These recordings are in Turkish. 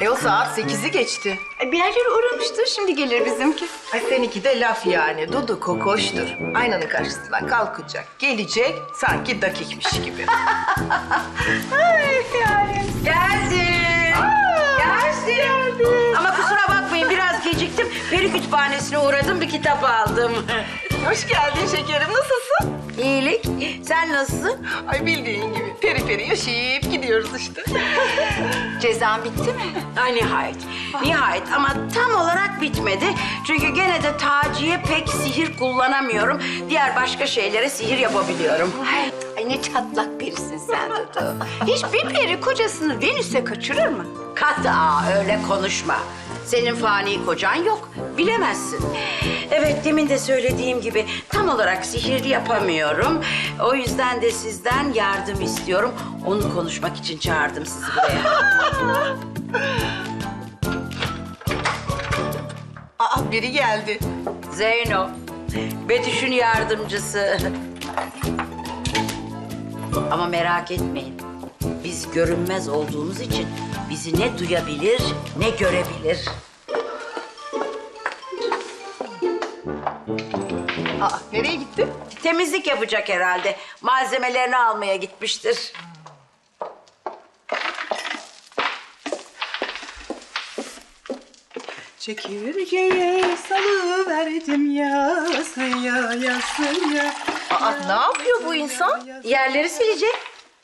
E o saat sekizi geçti. E, Bir yerlere uğramıştır, şimdi gelir bizimki. Ay seninki de laf yani. Dudu kokoştur. Aynanın karşısından kalkacak, gelecek sanki dakikmiş gibi. Geldim. Geldim. Ama kusura bakmayın biraz geciktim. Peri kütüphanesine uğradım bir kitap aldım. Hoş geldin şekerim. Nasılsın? İyilik. Sen nasılsın? Ay bildiğin gibi peri peri yaşayıp gidiyoruz işte. Cezan bitti mi? Ay nihayet. Nihayet ama tam olarak bitmedi. Çünkü gene de Taci'ye pek sihir kullanamıyorum. Diğer başka şeylere sihir yapabiliyorum. Ay, ay ne çatlak birisin sen Dudu. Hiçbir peri kocasını Venüs'e kaçırır mı? Kata öyle konuşma. Senin fani kocan yok. Bilemezsin. Evet demin de söylediğim gibi tam olarak sihir yapamıyorum. O yüzden de sizden yardım istiyorum. Onu konuşmak için çağırdım sizi buraya. Aa biri geldi. Zeyno. Betüş'ün yardımcısı. Ama merak etmeyin. Biz görünmez olduğumuz için bizi ne duyabilir ne görebilir. Aa nereye gitti? Temizlik yapacak herhalde. Malzemelerini almaya gitmiştir. Çekirgeye salıverdim yasaya yasaya. Aa ne yapıyor bu insan? Yerleri silecek.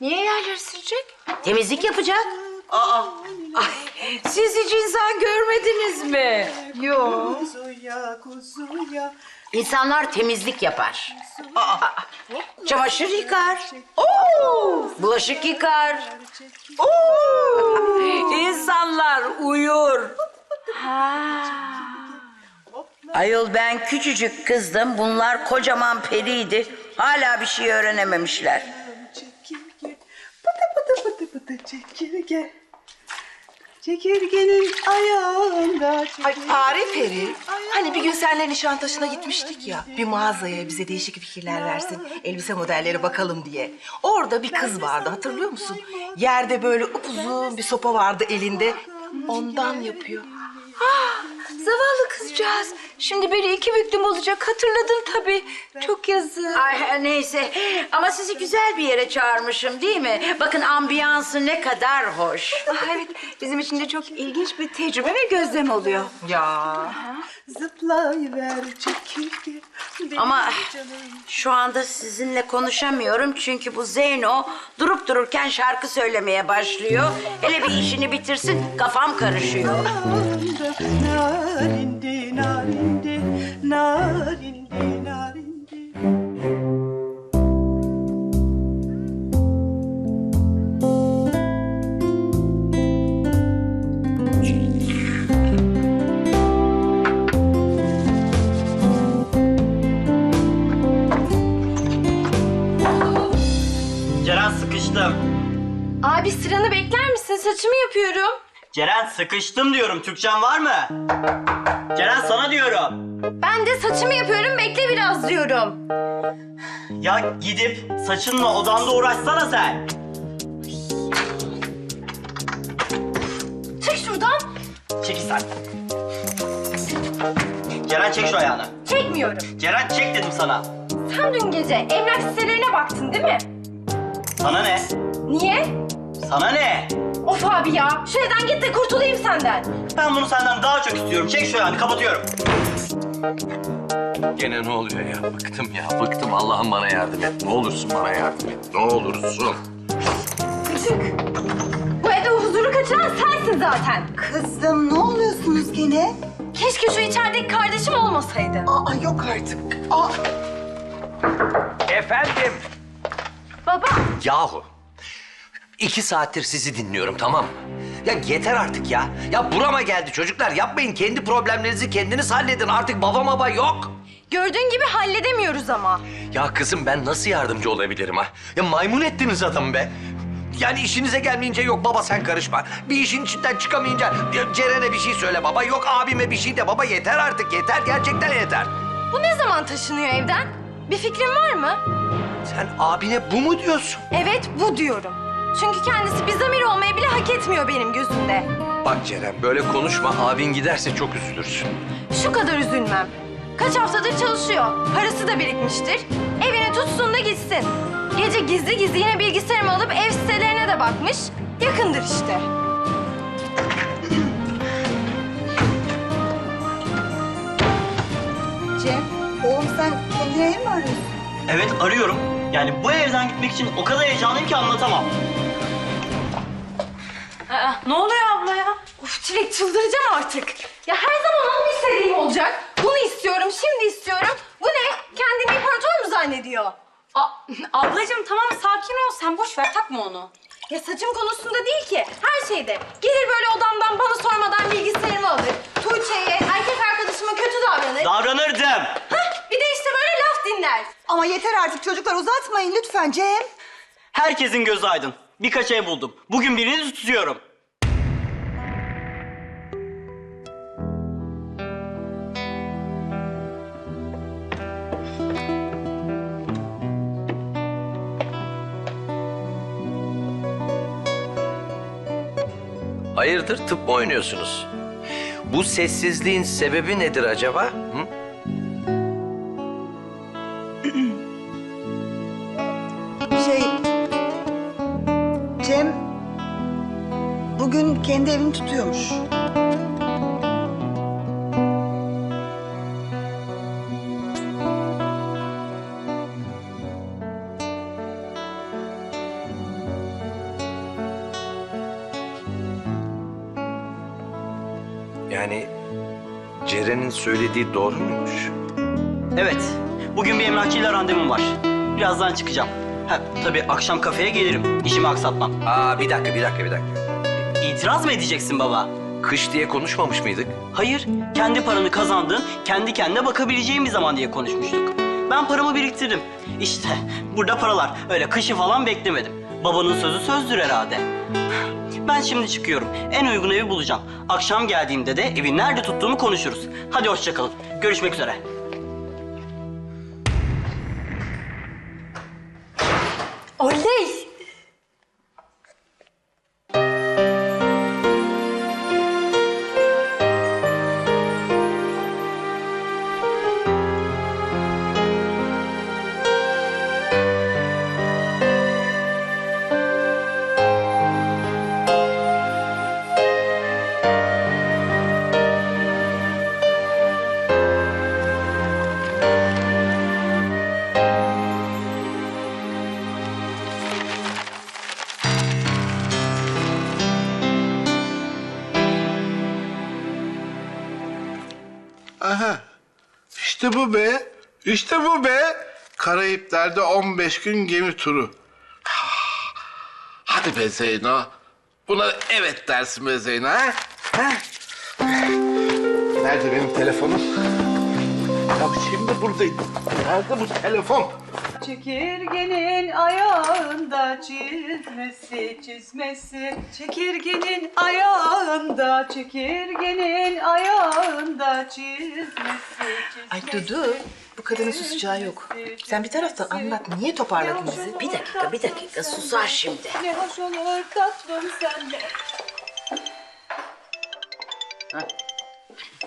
Niye yerleri silecek? Temizlik yapacak. Aa. Ay, siz hiç insan görmediniz mi? Yok. Kuzuya kuzuya. İnsanlar temizlik yapar. Aa, çamaşır yıkar. Oo, bulaşık yıkar. Oo, İnsanlar uyur. Ayol ben küçücük kızdım. Bunlar kocaman periydi. Hala bir şey öğrenememişler. Pıtı pıtı pıtı pıtı çekirge. Çekirgenin ayağında Ay fare peri. Hani bir gün senle Nişantaşı'na gitmiştik ya. Bir mağazaya bize değişik fikirler versin. Elbise modelleri bakalım diye. Orada bir kız vardı hatırlıyor musun? Yerde böyle upuzun bir sopa vardı elinde. Ondan yapıyor. Zavallı kızcağız. Şimdi beni iki büklüm olacak. Hatırladım tabii. Çok yazık. Ay neyse ama sizi güzel bir yere çağırmışım değil mi? Bakın ambiyansı ne kadar hoş. Ah, evet, bizim için de çok ilginç bir tecrübe ve gözlem oluyor. Ya. Zıplayıver çekirge. Benim Ama canım. şu anda sizinle konuşamıyorum çünkü bu Zeyno durup dururken şarkı söylemeye başlıyor. Hele bir işini bitirsin kafam karışıyor. Narindi, narindi, narindi, narindi. Ceren sıkıştım. Abi sıranı bekler misin? Saçımı yapıyorum. Ceren sıkıştım diyorum. Türkçen var mı? Ceren sana diyorum. Ben de saçımı yapıyorum. Bekle biraz diyorum. Ya gidip saçınla odanda uğraşsana sen. Çık şuradan. Çekil sen. Ceren çek şu ayağını. Çekmiyorum. Ceren çek dedim sana. Sen dün gece emlak sitelerine baktın değil mi? Sana ne? Niye? Sana ne? Of abi ya. Şu evden git de kurtulayım senden. Ben bunu senden daha çok istiyorum. Çek şu ayağını kapatıyorum. Gene ne oluyor ya? Bıktım ya, bıktım. Allah'ım bana yardım et. Ne olursun bana yardım et. Ne olursun. Çık. Bu evde huzuru kaçıran sensin zaten. Kızım ne oluyorsunuz gene? Keşke şu içerideki kardeşim olmasaydı. Aa yok artık. Aa. Efendim? Baba. Yahu. İki saattir sizi dinliyorum tamam mı? Ya yeter artık ya. Ya burama geldi çocuklar. Yapmayın kendi problemlerinizi kendiniz halledin. Artık baba baba yok. Gördüğün gibi halledemiyoruz ama. Ya kızım ben nasıl yardımcı olabilirim ha? Ya maymun ettiniz adamı be. Yani işinize gelmeyince yok baba sen karışma. Bir işin içinden çıkamayınca ya Ceren'e bir şey söyle baba. Yok abime bir şey de baba yeter artık yeter gerçekten yeter. Bu ne zaman taşınıyor evden? Bir fikrin var mı? Sen abine bu mu diyorsun? Evet bu diyorum. Çünkü kendisi bir zamir olmayı bile hak etmiyor benim gözümde. Bak Ceren böyle konuşma. Abin giderse çok üzülürsün. Şu kadar üzülmem. Kaç haftadır çalışıyor. Parası da birikmiştir. Evine tutsun da gitsin. Gece gizli gizli yine bilgisayarımı alıp ev sitelerine de bakmış. Yakındır işte. Cem, oğlum sen kendine ev mi arıyorsun? Evet arıyorum. Yani bu evden gitmek için o kadar heyecanlıyım ki anlatamam. ne oluyor abla ya? Of Çilek çıldıracağım artık. Ya her zaman onun istediğim olacak. Bunu istiyorum, şimdi istiyorum. Bu ne? Kendini imparator mu zannediyor? ablacığım tamam sakin ol. Sen boş ver takma onu. Ya saçım konusunda değil ki. Her şeyde. Gelir böyle odamdan bana sormadan bilgisayarımı alır. Tuğçe'ye, erkek arkadaşıma kötü davranır. Davranırdım. Hah, bir de işte böyle laf dinler. Ama yeter artık çocuklar uzatmayın lütfen Cem. Herkesin gözü aydın. Birkaç ev buldum. Bugün birini tutuyorum. Hayırdır tıp mı oynuyorsunuz? Bu sessizliğin sebebi nedir acaba? Kendi evini tutuyormuş. Yani Ceren'in söylediği doğru muymuş? Evet. Bugün bir emlakçıyla randevum var. Birazdan çıkacağım. Ha, tabii akşam kafeye gelirim. İşimi aksatmam. Aa bir dakika bir dakika bir dakika. İtiraz mı edeceksin baba? Kış diye konuşmamış mıydık? Hayır, kendi paranı kazandığın, kendi kendine bakabileceğin bir zaman diye konuşmuştuk. Ben paramı biriktirdim. İşte burada paralar. Öyle kışı falan beklemedim. Babanın sözü sözdür herhalde. Ben şimdi çıkıyorum. En uygun evi bulacağım. Akşam geldiğimde de evi nerede tuttuğumu konuşuruz. Hadi hoşça kalın. Görüşmek üzere. Oley! Bu be. İşte bu be. Karayipler'de 15 gün gemi turu. Hadi be Zeyno. Buna evet dersin be Zeyno ha? Nerede benim telefonum? Ya şimdi buradayım. Nerede bu telefon? Çekirgenin ayağında çizmesi çizmesi Çekirgenin ayağında çekirgenin ayağında çizmesi çizmesi Ay Dudu, bu kadının susacağı yok. Sen bir taraftan anlat, niye toparladın bizi? Bir dakika, bir dakika. Susar şimdi. Ne hoş olur tatlım sende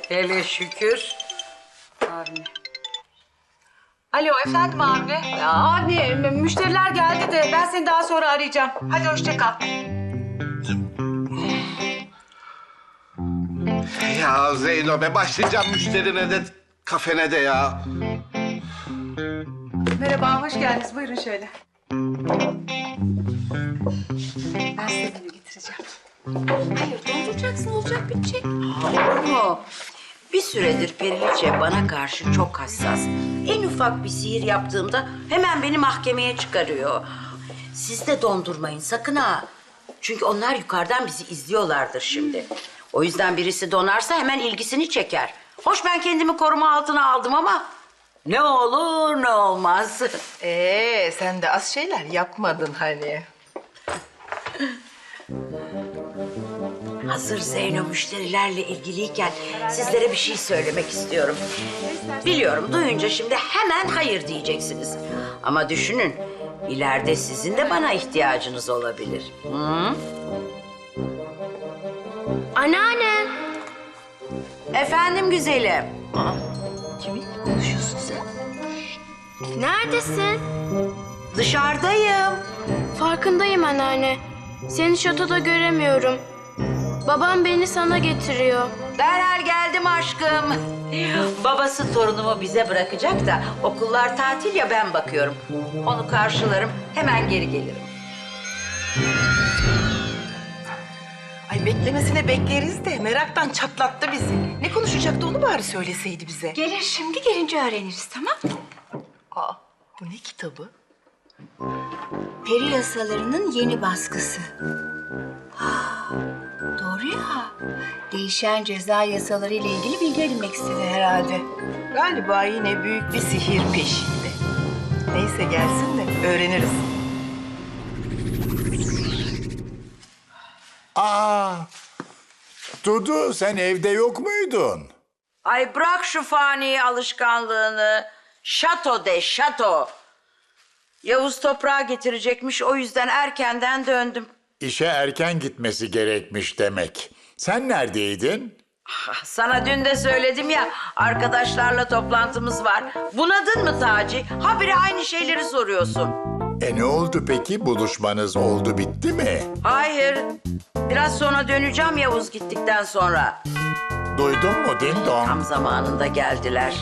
Hele şükür. Alo efendim Avni. Ya mü- müşteriler geldi de ben seni daha sonra arayacağım. Hadi hoşça kal. Ya Zeyno be başlayacağım müşterine de kafene de ya. Merhaba hoş geldiniz buyurun şöyle. Ben size menü getireceğim. Hayır, dolduracaksın olacak bitecek. Olur mu? Bir süredir Periliçe bana karşı çok hassas. En ufak bir sihir yaptığımda hemen beni mahkemeye çıkarıyor. Siz de dondurmayın sakın ha. Çünkü onlar yukarıdan bizi izliyorlardır şimdi. O yüzden birisi donarsa hemen ilgisini çeker. Hoş ben kendimi koruma altına aldım ama ne olur ne olmaz. Ee, sen de az şeyler yapmadın hani. Hazır Zeyno müşterilerle ilgiliyken sizlere bir şey söylemek istiyorum. Biliyorum duyunca şimdi hemen hayır diyeceksiniz. Ama düşünün İleride sizin de bana ihtiyacınız olabilir. Hı? Anneanne. Efendim güzelim. Kiminle konuşuyorsun sen? Neredesin? Dışarıdayım. Farkındayım anneanne. Seni şatoda göremiyorum. Babam beni sana getiriyor. Derhal geldim aşkım. Babası torunumu bize bırakacak da okullar tatil ya ben bakıyorum. Onu karşılarım hemen geri gelirim. Ay beklemesine bekleriz de meraktan çatlattı bizi. Ne konuşacaktı onu bari söyleseydi bize. Gelir şimdi gelince öğreniriz tamam mı? Aa, bu ne kitabı? Peri yasalarının yeni baskısı. Ah, Doğru ya. Değişen ceza yasaları ile ilgili bilgi edinmek istedi herhalde. Galiba yine büyük bir sihir peşinde. Neyse gelsin de öğreniriz. Aa, Dudu sen evde yok muydun? Ay bırak şu fani alışkanlığını. Şato de şato. Yavuz toprağı getirecekmiş o yüzden erkenden döndüm. İşe erken gitmesi gerekmiş demek. Sen neredeydin? Sana dün de söyledim ya arkadaşlarla toplantımız var. Bunadın mı Taci? Habire aynı şeyleri soruyorsun. E ne oldu peki? Buluşmanız oldu bitti mi? Hayır. Biraz sonra döneceğim Yavuz gittikten sonra. Duydun mu ding Tam zamanında geldiler.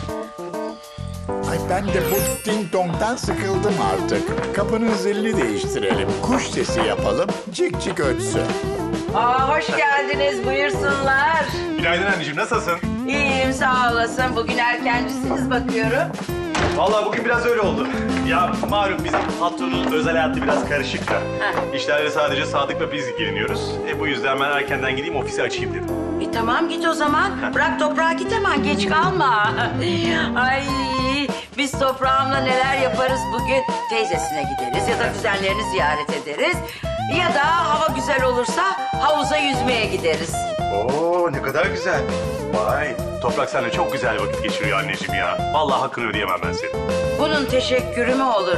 Ay ben de bu ding dong'dan sıkıldım artık. Kapının zilini değiştirelim. Kuş sesi yapalım. Cik cik ötsün. Aa, hoş geldiniz buyursunlar. Günaydın anneciğim, nasılsın? İyiyim sağ olasın. Bugün erkencisiniz bakıyorum. Vallahi bugün biraz öyle oldu. Ya malum bizim patronun özel hayatı biraz karışık da. İşlerle sadece Sadık'la biz ilgileniyoruz. E bu yüzden ben erkenden gideyim ofisi açayım dedim. E tamam git o zaman. Bırak toprağa git hemen geç kalma. Ay biz toprağımla neler yaparız bugün? Teyzesine gideriz ya da kuzenlerini ziyaret ederiz. Ya da hava güzel olursa havuza yüzmeye gideriz. Oo ne kadar güzel. Vay, Toprak seninle çok güzel vakit geçiriyor anneciğim ya. Vallahi hakkını ödeyemem ben senin. Bunun teşekkürü mü olur?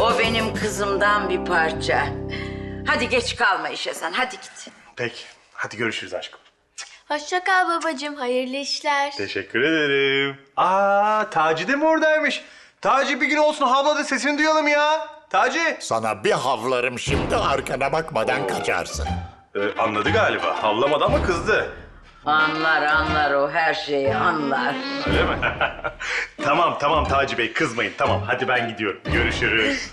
O benim kızımdan bir parça. Hadi geç kalma işe sen hadi git. Peki, hadi görüşürüz aşkım. Hoşça kal babacığım. Hayırlı işler. Teşekkür ederim. Aa, Taci de mi oradaymış? Taci bir gün olsun havla da sesini duyalım ya. Taci. Sana bir havlarım şimdi arkana bakmadan kaçarsın. Ee, anladı galiba. Havlamadı ama kızdı. Anlar anlar o her şeyi anlar. Öyle mi? tamam tamam Taci Bey kızmayın. Tamam hadi ben gidiyorum. Görüşürüz.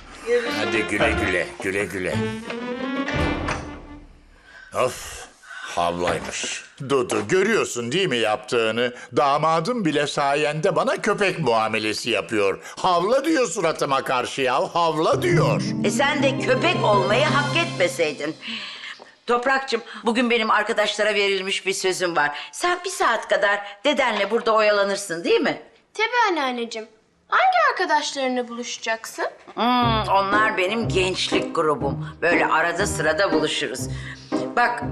Hadi güle güle, güle güle. Of, havlaymış. Dudu, görüyorsun değil mi yaptığını? Damadım bile sayende bana köpek muamelesi yapıyor. Havla diyor suratıma karşı ya, havla diyor. E sen de köpek olmayı hak etmeseydin. Toprakçım, bugün benim arkadaşlara verilmiş bir sözüm var. Sen bir saat kadar dedenle burada oyalanırsın değil mi? Tabii anneanneciğim. Hangi arkadaşlarınla buluşacaksın? Hmm, onlar benim gençlik grubum. Böyle arada sırada buluşuruz. Bak,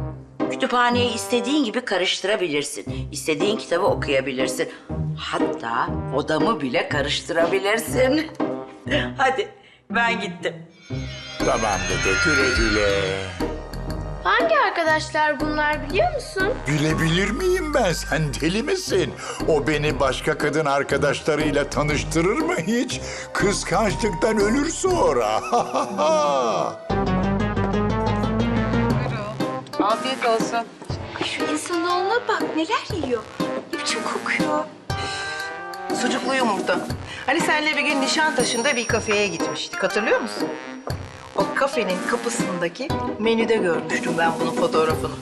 kütüphaneyi istediğin gibi karıştırabilirsin. İstediğin kitabı okuyabilirsin. Hatta odamı bile karıştırabilirsin. Hadi, ben gittim. Tamam Dudu, güle güle. Hangi arkadaşlar bunlar biliyor musun? Gülebilir miyim ben? Sen deli misin? O beni başka kadın arkadaşlarıyla tanıştırır mı hiç? Kıskançlıktan ölür sonra. Afiyet olsun. Şu insanoğluna bak neler yiyor. Ne biçim kokuyor. Sucuklu yumurta. Hani senle bir gün Nişantaşı'nda bir kafeye gitmiştik hatırlıyor musun? O kafenin kapısındaki menüde görmüştüm ben bunun fotoğrafını.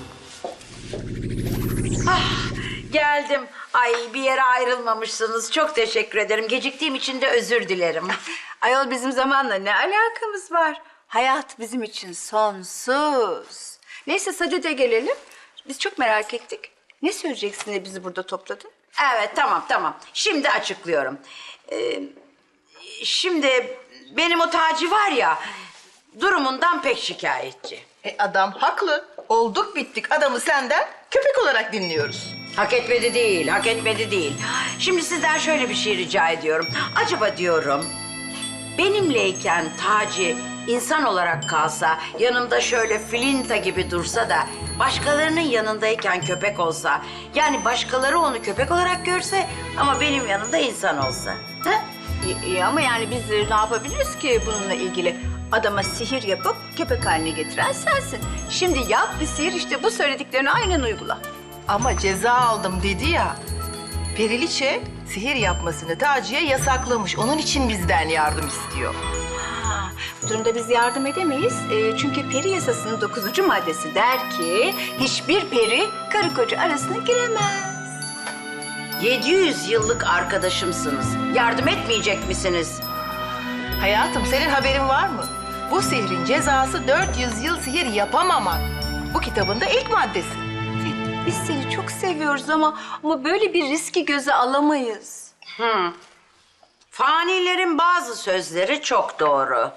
Geldim. Ay bir yere ayrılmamışsınız. Çok teşekkür ederim. Geciktiğim için de özür dilerim. Ayol bizim zamanla ne alakamız var? Hayat bizim için sonsuz. Neyse Sadede gelelim. Biz çok merak ettik. Ne söyleyeceksin de bizi burada topladın? Evet tamam tamam. Şimdi açıklıyorum. Ee, şimdi benim o Taci var ya durumundan pek şikayetçi. E adam haklı. Olduk bittik adamı senden köpek olarak dinliyoruz. Hak etmedi değil, hak etmedi değil. Şimdi sizden şöyle bir şey rica ediyorum. Acaba diyorum benimleyken Taci insan olarak kalsa, yanımda şöyle filinta gibi dursa da başkalarının yanındayken köpek olsa, yani başkaları onu köpek olarak görse ama benim yanımda insan olsa. Ha? İyi, iyi ama yani biz de ne yapabiliriz ki bununla ilgili? Adama sihir yapıp köpek haline getiren sensin. Şimdi yap bir sihir işte bu söylediklerini aynen uygula. Ama ceza aldım dedi ya. Periliçe sihir yapmasını Taci'ye yasaklamış. Onun için bizden yardım istiyor. Bu durumda biz yardım edemeyiz. Ee, çünkü peri yasasının 9. maddesi der ki hiçbir peri karı koca arasına giremez. 700 yıllık arkadaşımsınız. Yardım etmeyecek misiniz? Hayatım senin haberin var mı? Bu sihrin cezası 400 yıl sihir yapamamak. Bu kitabın da ilk maddesi. Biz seni çok seviyoruz ama ama böyle bir riski göze alamayız. Fanilerin bazı sözleri çok doğru.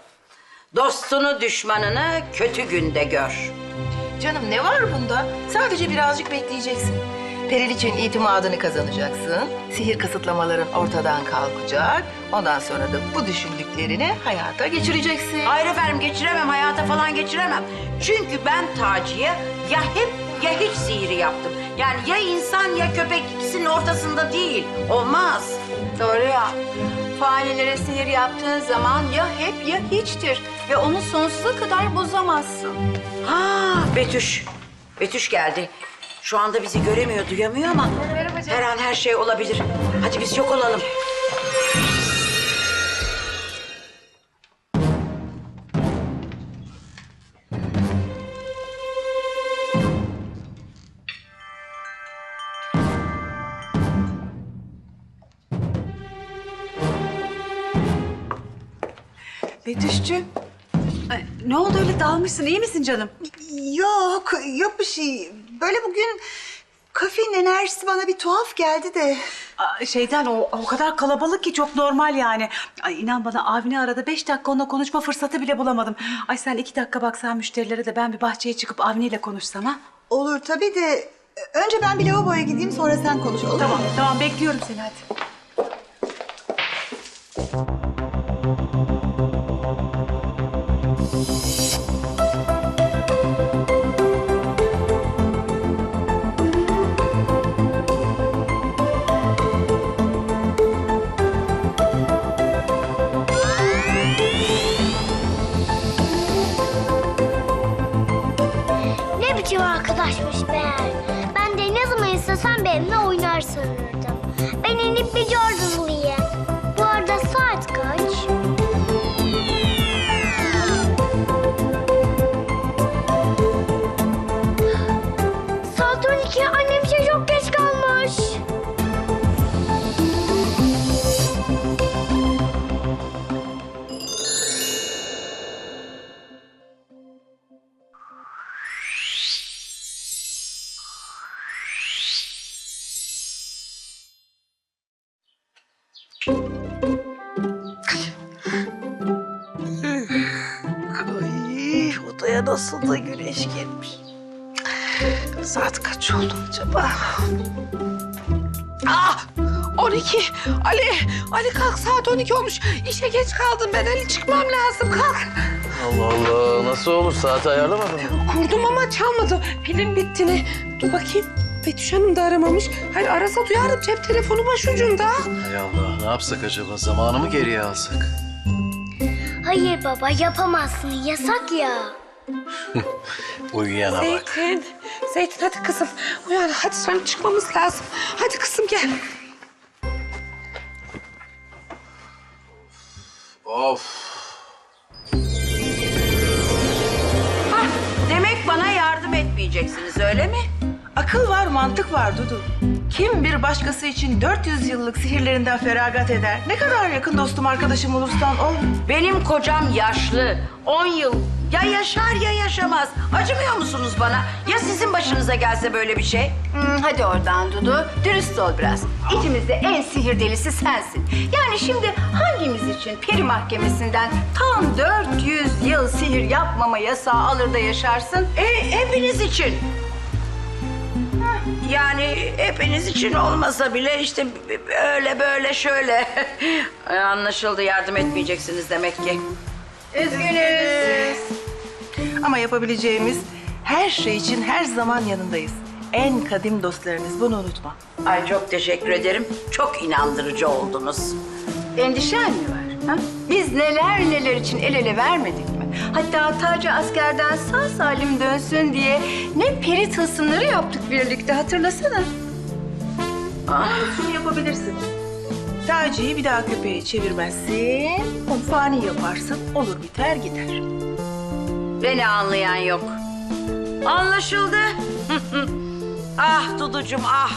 Dostunu düşmanını kötü günde gör. Canım ne var bunda? Sadece birazcık bekleyeceksin. Periliçe'nin itimadını kazanacaksın. Sihir kısıtlamaların ortadan kalkacak. Ondan sonra da bu düşündüklerini hayata geçireceksin. Hayır efendim geçiremem, hayata falan geçiremem. Çünkü ben Taci'ye ya hep ya hiç sihiri yaptım. Yani ya insan ya köpek ortasında değil. Olmaz. Doğru ya. Fanilere sihir yaptığın zaman ya hep ya hiçtir. Ve onu sonsuza kadar bozamazsın. Ha Betüş. Betüş geldi. Şu anda bizi göremiyor, duyamıyor ama her an her şey olabilir. Hadi biz yok olalım. Betüş'cüğüm. Ne oldu öyle dalmışsın? İyi misin canım? Yok, yok bir şey. Böyle bugün kafenin enerjisi bana bir tuhaf geldi de. Aa, Şeyden o, o kadar kalabalık ki çok normal yani. Ay inan bana Avni arada beş dakika onunla konuşma fırsatı bile bulamadım. Ay sen iki dakika baksan müşterilere de ben bir bahçeye çıkıp Avni ile konuşsam ha? Olur tabii de önce ben bir lavaboya gideyim sonra sen konuş olur Tamam tamam bekliyorum seni hadi. Ne Ay, odaya nasıl da güneş gelmiş. Saat kaç oldu acaba? Ah! 12. Ali, Ali kalk saat 12 olmuş. İşe geç kaldım ben. Ali çıkmam lazım. Kalk. Allah Allah nasıl olur saati ayarlamadın mı? Kurdum ama çalmadı. Pilim bitti ne? Dur bakayım. Betüş Hanım da aramamış. Hayır arasa duyardım cep telefonu başucunda. Hay Allah ne yapsak acaba zamanı mı geriye alsak? Hayır baba yapamazsın. Yasak ya. Uyuyana bak. Zeytin. Zeytin hadi kızım. Uyan hadi sonra çıkmamız lazım. Hadi kızım gel. Of. Demek bana yardım etmeyeceksiniz öyle mi? Akıl var, mantık var Dudu. Kim bir başkası için 400 yıllık sihirlerinden feragat eder? Ne kadar yakın dostum arkadaşım olursan ol. Benim kocam yaşlı. 10 yıl ya yaşar ya yaşamaz. Acımıyor musunuz bana? Ya sizin başınıza gelse böyle bir şey? Hmm, hadi oradan Dudu. Dürüst ol biraz. İçimizde en sihir delisi sensin. Yani şimdi hangimiz için peri mahkemesinden tam 400 yıl sihir yapmama yasağı alır da yaşarsın? E, hepiniz için. Yani hepiniz için olmasa bile işte öyle böyle şöyle. Anlaşıldı yardım etmeyeceksiniz demek ki. Üzgünüz. Ama yapabileceğimiz her şey için her zaman yanındayız. En kadim dostlarınız bunu unutma. Ay çok teşekkür ederim. Çok inandırıcı oldunuz. Endişen mi var? Ha? Biz neler neler için el ele vermedik mi? Hatta Taci askerden sağ salim dönsün diye ne peri tılsımları yaptık birlikte hatırlasana. Şunu yapabilirsin. Taci'yi bir daha köpeğe çevirmezsin. Onu fani yaparsın. Olur biter gider. Beni anlayan yok. Anlaşıldı. ah Duducuğum ah.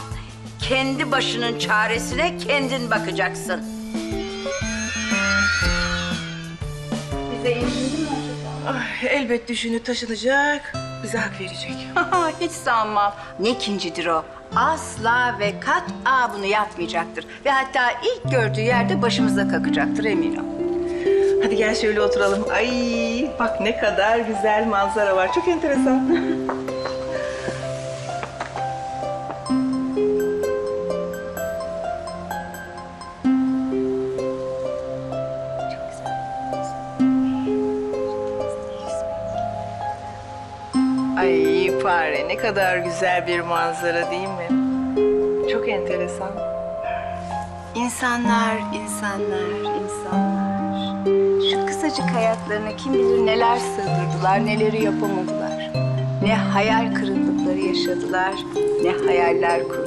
Kendi başının çaresine kendin bakacaksın. İndindi mi acaba? Ah, elbet düşünü taşınacak. Bize hak verecek. Hiç sanmam. Ne ikincidir o? Asla ve kat'a bunu yapmayacaktır. Ve hatta ilk gördüğü yerde başımıza kakacaktır emin ol. Hadi gel şöyle oturalım. Ay bak ne kadar güzel manzara var. Çok enteresan. fare ne kadar güzel bir manzara değil mi? Çok enteresan. İnsanlar, insanlar, insanlar. Şu kısacık hayatlarına kim bilir neler sığdırdılar, neleri yapamadılar. Ne hayal kırıklıkları yaşadılar, ne hayaller kurdular.